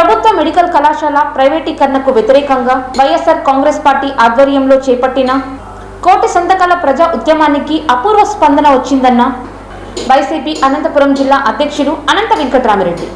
ప్రభుత్వ మెడికల్ కళాశాల ప్రైవేటీకరణకు వ్యతిరేకంగా వైఎస్ఆర్ కాంగ్రెస్ పార్టీ ఆధ్వర్యంలో చేపట్టిన కోటి సంతకాల ప్రజా ఉద్యమానికి అపూర్వ స్పందన వచ్చిందన్న వైసీపీ అనంతపురం జిల్లా అధ్యక్షుడు అనంత వెంకటరామిరెడ్డి.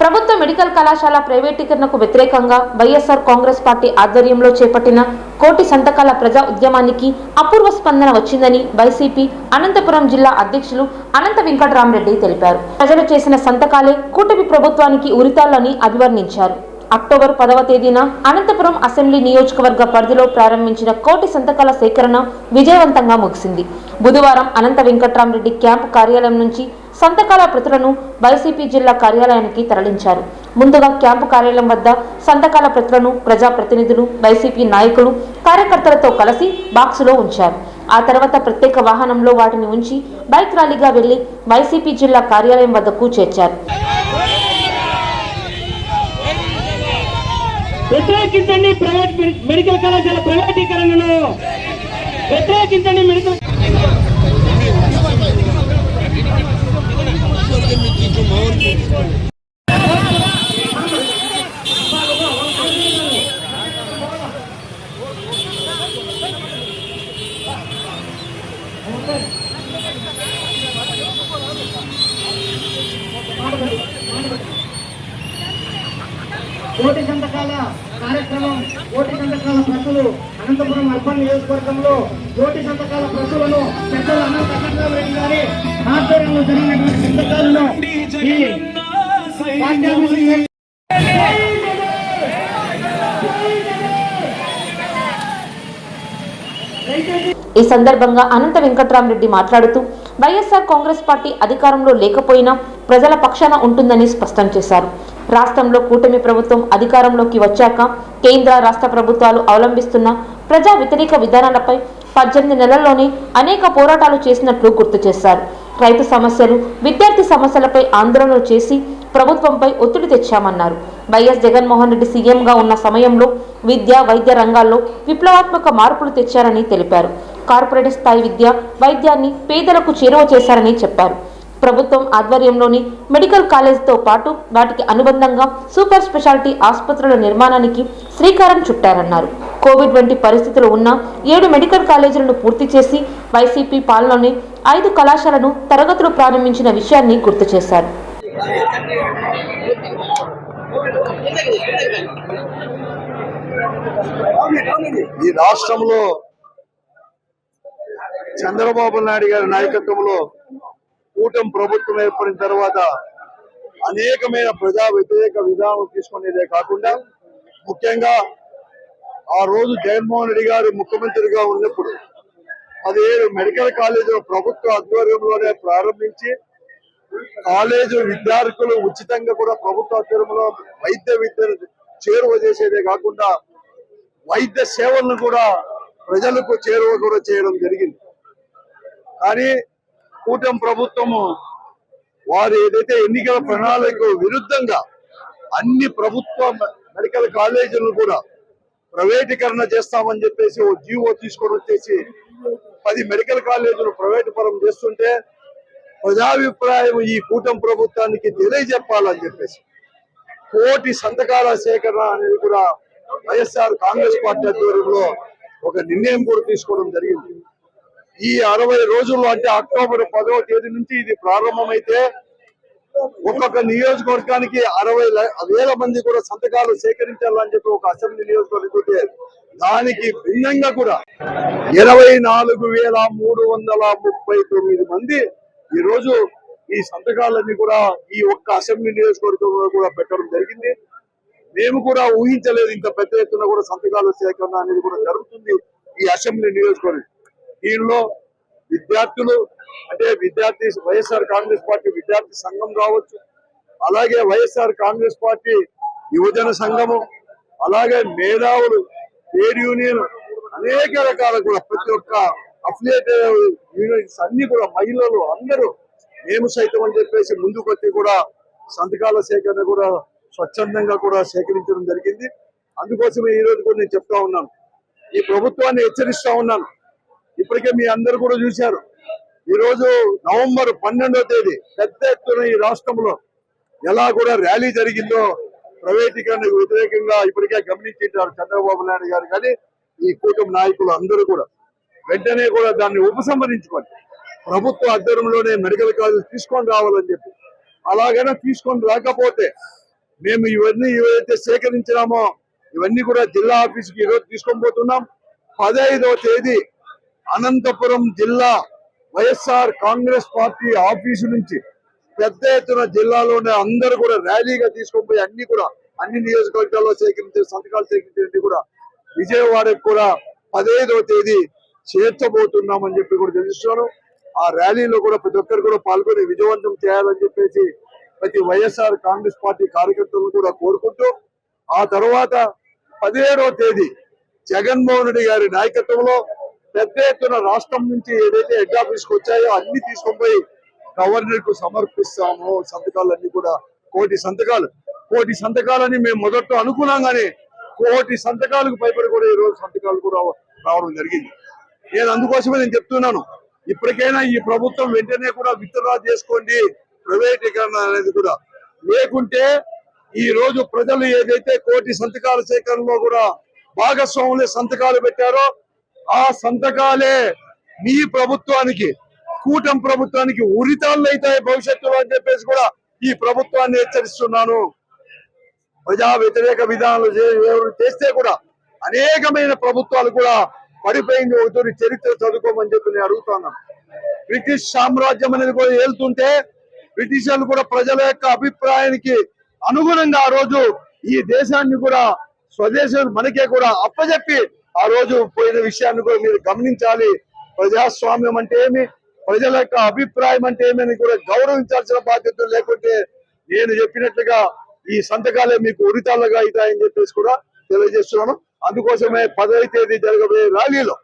ప్రభుత్వ మెడికల్ కళాశాల ప్రైవేటీకరణకు వ్యతిరేకంగా వైఎస్ఆర్ కాంగ్రెస్ పార్టీ ఆధ్వర్యంలో చేపట్టిన కోటి సంతకాల ప్రజా ఉద్యమానికి అపూర్వ స్పందన వచ్చిందని వైసీపీ అనంతపురం జిల్లా అధ్యక్షులు అనంత వెంకటరామరెడ్డి తెలిపారు. ప్రజలు చేసిన సంతకాలే కూటమి ప్రభుత్వానికి ఉరితాలని అభివర్ణించారు. అక్టోబర్ పదవ తేదీన అనంతపురం అసెంబ్లీ నియోజకవర్గ పరిధిలో ప్రారంభించిన కోటి సంతకాల సేకరణ విజయవంతంగా ముగిసింది. బుధవారం అనంత వెంకట్రామరెడ్డి క్యాంపు కార్యాలయం నుంచి సంతకాల ప్రతులను వైసీపీ జిల్లా కార్యాలయానికి తరలించారు. ముందుగా క్యాంపు కార్యాలయం వద్ద సంతకాల ప్రతులను ప్రజాప్రతినిధులు వైసీపీ నాయకులు కార్యకర్తలతో కలిసి బాక్సులో ఉంచారు. ఆ తర్వాత ప్రత్యేక వాహనంలో వాటిని ఉంచి బైక్ ర్యాలీగా వెళ్ళి వైసీపీ జిల్లా కార్యాలయం వద్దకు చేర్చారు. వ్యతిరేకించండి ప్రైవేట్ మెడికల్ కళాశాల ప్రైవేటీకరణను. వ్యతిరేకించండి మెడికల్ కోటి సంతకాల కార్యక్రమం కోటి సంతకాల ప్రజలు అనంతపురం అర్బన్ నియోజకవర్గంలో కోటి సంతకాల ప్రజలను పెద్దలు అనంత రెడ్డి గారి ఆధ్వర్యంలో జరిగినటువంటి సంతకాలను ఈ ఈ సందర్భంగా అనంత వెంకట్రామరెడ్డి మాట్లాడుతూ వైఎస్ఆర్ కాంగ్రెస్ పార్టీ అధికారంలో లేకపోయినా ప్రజల పక్షాన ఉంటుందని స్పష్టం చేశారు. రాష్ట్రంలో కూటమి ప్రభుత్వం అధికారంలోకి వచ్చాక కేంద్ర రాష్ట్ర ప్రభుత్వాలు అవలంబిస్తున్న ప్రజా వ్యతిరేక విధానాలపై పద్దెనిమిది నెలల్లోనే అనేక పోరాటాలు చేసినట్లు గుర్తు చేశారు. రైతు సమస్యలు విద్యార్థి సమస్యలపై ఆందోళనలు చేసి ప్రభుత్వంపై ఒత్తిడి తెచ్చామన్నారు. వైఎస్ జగన్మోహన్ రెడ్డి సీఎంగా ఉన్న సమయంలో విద్య వైద్య రంగాల్లో విప్లవాత్మక మార్పులు తెచ్చారని తెలిపారు. కార్పొరేట్ స్థాయి విద్య వైద్యాన్ని పేదలకు చేరువ చేశారని చెప్పారు. ప్రభుత్వం ఆధ్వర్యంలోని మెడికల్ కాలేజీతో పాటు వాటికి అనుబంధంగా సూపర్ స్పెషాలిటీ ఆసుపత్రుల నిర్మాణానికి శ్రీకారం చుట్టారన్నారు. కోవిడ్ వంటి పరిస్థితులు ఉన్న ఏడు మెడికల్ కాలేజీలను పూర్తి చేసి వైసీపీ పాలనలోని ఐదు కళాశాలను తరగతులు ప్రారంభించిన విషయాన్ని గుర్తు చేశారు. ఈ రాష్ట్రంలో చంద్రబాబు నాయుడు గారి నాయకత్వంలో కూటమి ప్రభుత్వం ఏర్పడిన తర్వాత అనేకమైన ప్రజా వ్యతిరేక విధానం తీసుకునేదే కాకుండా ముఖ్యంగా ఆ రోజు జగన్మోహన్ రెడ్డి గారు ముఖ్యమంత్రిగా ఉన్నప్పుడు పదిహేడు మెడికల్ కాలేజీలు ప్రభుత్వ ఆధ్వర్యంలోనే ప్రారంభించి కాలేజీ విద్యార్థులు ఉచితంగా కూడా ప్రభుత్వ ఆధ్వర్యంలో వైద్య విద్యను చేరువ చేసేదే కాకుండా వైద్య సేవలను కూడా ప్రజలకు చేరువ కూడా చేయడం జరిగింది. కానీ కూటమి ప్రభుత్వము వారు ఏదైతే ఎన్నికల ప్రణాళిక విరుద్ధంగా అన్ని ప్రభుత్వ మెడికల్ కాలేజీలను కూడా ప్రైవేటీకరణ చేస్తామని చెప్పేసి ఓ జీవో తీసుకొని వచ్చేసి పది మెడికల్ కాలేజీలు ప్రైవేటు పరం చేస్తుంటే ప్రజాభిప్రాయం ఈ కూటమి ప్రభుత్వానికి తెలియజెప్పాలని చెప్పేసి కోటి సంతకాల సేకరణ అనేది కూడా వైఎస్ఆర్ కాంగ్రెస్ పార్టీ ఆధ్వర్యంలో ఒక నిర్ణయం కూడా తీసుకోవడం జరిగింది. ఈ అరవై రోజుల్లో అంటే అక్టోబర్ పదవ తేదీ నుంచి ఇది ప్రారంభమైతే ఒక్కొక్క నియోజకవర్గానికి అరవై వేల మంది కూడా సంతకాలు సేకరించాలని చెప్పి ఒక అసెంబ్లీ నియోజకవర్గం దానికి భిన్నంగా కూడా ఇరవై నాలుగు వేల మూడు వందల ముప్పై తొమ్మిది మంది ఈ రోజు ఈ సంతకాలన్నీ కూడా ఈ ఒక్క అసెంబ్లీ నియోజకవర్గంలో కూడా పెట్టడం జరిగింది. మేము కూడా ఊహించలేదు ఇంత పెద్ద ఎత్తున కూడా సంతకాల సేకరణ అనేది కూడా జరుగుతుంది ఈ అసెంబ్లీ నియోజకవర్గం. దీనిలో విద్యార్థులు అంటే విద్యార్థి వైఎస్ఆర్ కాంగ్రెస్ పార్టీ విద్యార్థి సంఘం కావచ్చు అలాగే వైఎస్ఆర్ కాంగ్రెస్ పార్టీ యువజన సంఘము అలాగే మేధావులు ట్రేడ్ యూనియన్ అనేక రకాల కూడా ప్రతి ఒక్క అఫిలియేట్ యూనియన్స్ అన్ని కూడా మహిళలు అందరూ మేము సైతం అని చెప్పేసి ముందుకు వచ్చి కూడా సంతకాల సేకరణ కూడా స్వచ్ఛందంగా కూడా సేకరించడం జరిగింది. అందుకోసమే ఈ రోజు కూడా నేను చెప్తా ఉన్నాను. ఈ ప్రభుత్వాన్ని హెచ్చరిస్తా ఉన్నాను. ఇప్పటికే మీ అందరు కూడా చూశారు. ఈ రోజు నవంబర్ పన్నెండో తేదీ పెద్ద ఎత్తున ఈ రాష్ట్రంలో ఎలా కూడా ర్యాలీ జరిగిందో ప్రైవేటీకరణకు వ్యతిరేకంగా ఇప్పటికే గమనించారు చంద్రబాబు నాయుడు గారు కానీ ఈ కూటమి నాయకులు అందరూ కూడా. వెంటనే కూడా దాన్ని ఉపసంహరించుకొని ప్రభుత్వ అధ్వర్యంలోనే మెడికల్ కాలేజ్ తీసుకొని రావాలని చెప్పి. అలాగైనా తీసుకొని రాకపోతే మేము ఇవన్నీ ఏవైతే సేకరించినామో ఇవన్నీ కూడా జిల్లా ఆఫీస్కి ఈరోజు తీసుకొని పోతున్నాం. పదహైదవ తేదీ అనంతపురం జిల్లా వైఎస్ఆర్ కాంగ్రెస్ పార్టీ ఆఫీసు నుంచి పెద్ద ఎత్తున జిల్లాలోనే అందరూ కూడా ర్యాలీగా తీసుకొని పోయి అన్ని కూడా అన్ని నియోజకవర్గాల్లో సేకరించే సంతకాలు సేకరించేది కూడా విజయవాడకు కూడా పదహైదవ తేదీ చేర్చబోతున్నామని చెప్పి కూడా తెలుస్తున్నాను ఆ ర్యాలీలో కూడా ప్రతి ఒక్కరు కూడా పాల్గొని విజయవంతం చేయాలని చెప్పేసి ప్రతి వైఎస్ఆర్ కాంగ్రెస్ పార్టీ కార్యకర్తలను కూడా కోరుకుంటూ ఆ తర్వాత పదిహేడవ తేదీ జగన్మోహన్ రెడ్డి గారి నాయకత్వంలో పెద్ద ఎత్తున రాష్ట్రం నుంచి ఏదైతే హెడ్ ఆఫీస్కు వచ్చాయో అన్ని తీసుకొని పోయి గవర్నర్కు సమర్పిస్తాము. సంతకాలన్నీ కూడా కోటి సంతకాలు. కోటి సంతకాలని మేము మొదట్లో అనుకున్నాం కానీ కోటి సంతకాలకు పైపడి కూడా ఈ రోజు సంతకాలు కూడా రావడం జరిగింది. నేను అందుకోసమే నేను చెప్తున్నాను. ఇప్పటికైనా ఈ ప్రభుత్వం వెంటనే కూడా విత్డ్రా చేసుకోండి. ప్రైవేటీకరణ అనేది కూడా. లేకుంటే ఈ రోజు ప్రజలు ఏదైతే కోటి సంతకాల సేకరణలో కూడా భాగస్వాములే సంతకాలు పెట్టారో ఆ సంతకాలే మీ ప్రభుత్వానికి కూటమి ప్రభుత్వానికి ఉరితాళ్ళు అవుతాయి భవిష్యత్తులో అని చెప్పేసి కూడా ఈ ప్రభుత్వాన్ని హెచ్చరిస్తున్నాను. ప్రజా వ్యతిరేక విధానాలు ఎవరు చేస్తే కూడా అనేకమైన ప్రభుత్వాలు కూడా పడిపోయింది ఒకటి చరిత్ర చదువుకోమని చెప్పి నేను అడుగుతున్నాను బ్రిటిష్ సామ్రాజ్యం అనేది కూడా ఏలుతుంటే బ్రిటిషర్లు కూడా ప్రజల యొక్క అభిప్రాయానికి అనుగుణంగా ఆ రోజు ఈ దేశాన్ని కూడా స్వదేశం మనకే కూడా అప్పజెప్పి ఆ రోజు పోయిన విషయాన్ని కూడా మీరు గమనించాలి. ప్రజాస్వామ్యం అంటే ఏమి? ప్రజల యొక్క అభిప్రాయం అంటే ఏమని అని కూడా గౌరవించాల్సిన బాధ్యత లేకుంటే నేను చెప్పినట్లుగా ఈ సంతకాలే మీకు ఉరితాలుగా అవుతాయని చెప్పేసి కూడా తెలియజేస్తున్నాను. అందుకోసమే పదవి తేదీ జరగబోయే ర్యాలీలో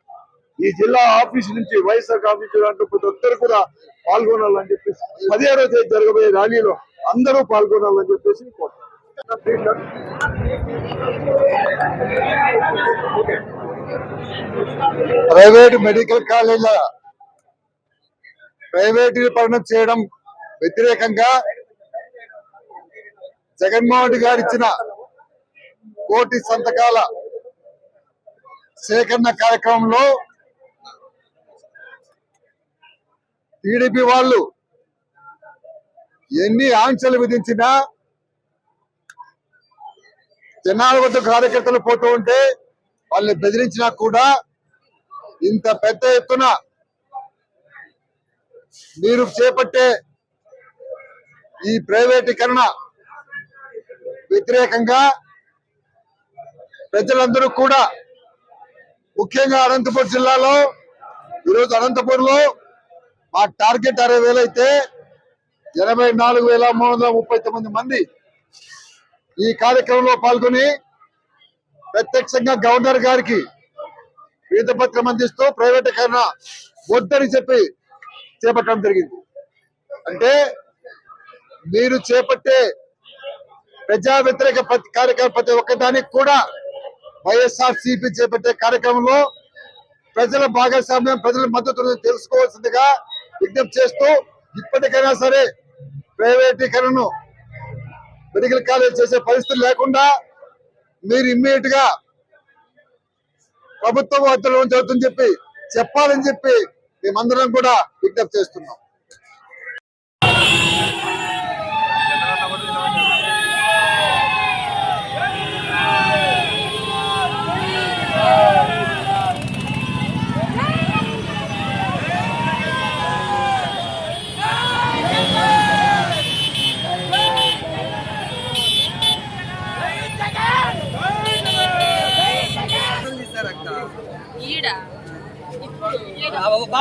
ఈ జిల్లా ఆఫీస్ నుంచి వైఎస్ఆర్ ఆఫీస్ అంటూ ప్రతి ఒక్కరు కూడా పాల్గొనాలని చెప్పేసి పదిహేడవ తేదీ జరగబోయే ర్యాలీలో అందరూ పాల్గొనాలని చెప్పేసి కోరుతున్నాను. ప్రైవేట్ మెడికల్ కాలేజీల ప్రైవేటీకరణ చేయడం వ్యతిరేకంగా జగన్మోహన్ రెడ్డి గారు ఇచ్చిన కోటి సంతకాల సేకరణ కార్యక్రమంలో టీడీపీ వాళ్ళు ఎన్ని ఆంక్షలు విధించినా జనాల వద్ద కార్యకర్తలు పోతూ ఉంటే వాళ్ళని బెదిరించినా కూడా ఇంత పెద్ద ఎత్తున మీరు చేపట్టే ఈ ప్రైవేటీకరణ వ్యతిరేకంగా ప్రజలందరూ కూడా ముఖ్యంగా అనంతపురం జిల్లాలో ఈరోజు అనంతపురం లో మా టార్గెట్ అరవై వేలు అయితే ఎనభై నాలుగు వేల మూడు వందల ముప్పై తొమ్మిది మంది ఈ కార్యక్రమంలో పాల్గొని ప్రత్యక్షంగా గవర్నర్ గారికి పత్రం అందిస్తూ ప్రైవేటీకరణ వద్దని చెప్పి చేపట్టడం జరిగింది. అంటే మీరు చేపట్టే ప్రజా వ్యతిరేక ప్రతి కార్యక్రమం ప్రతి ఒక్కదానికి కూడా వైఎస్ఆర్ సిపి చేపట్టే కార్యక్రమంలో ప్రజల భాగస్వామ్యం ప్రజల మద్దతు తెలుసుకోవాల్సిందిగా విజ్ఞప్తి చేస్తూ ఇప్పటికైనా సరే ప్రైవేటీకరణను మెడికల్ కాలేజ్ చేసే పరిస్థితి లేకుండా మీరు ఇమ్మీడియట్గా ప్రభుత్వం వద్దలో జరుగుతుందని చెప్పి చెప్పాలని చెప్పి మేమందరం కూడా విజ్ఞప్తి చేస్తున్నాం.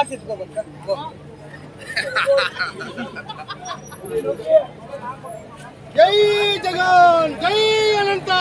ఈడ జై జగన్ జై అనంత.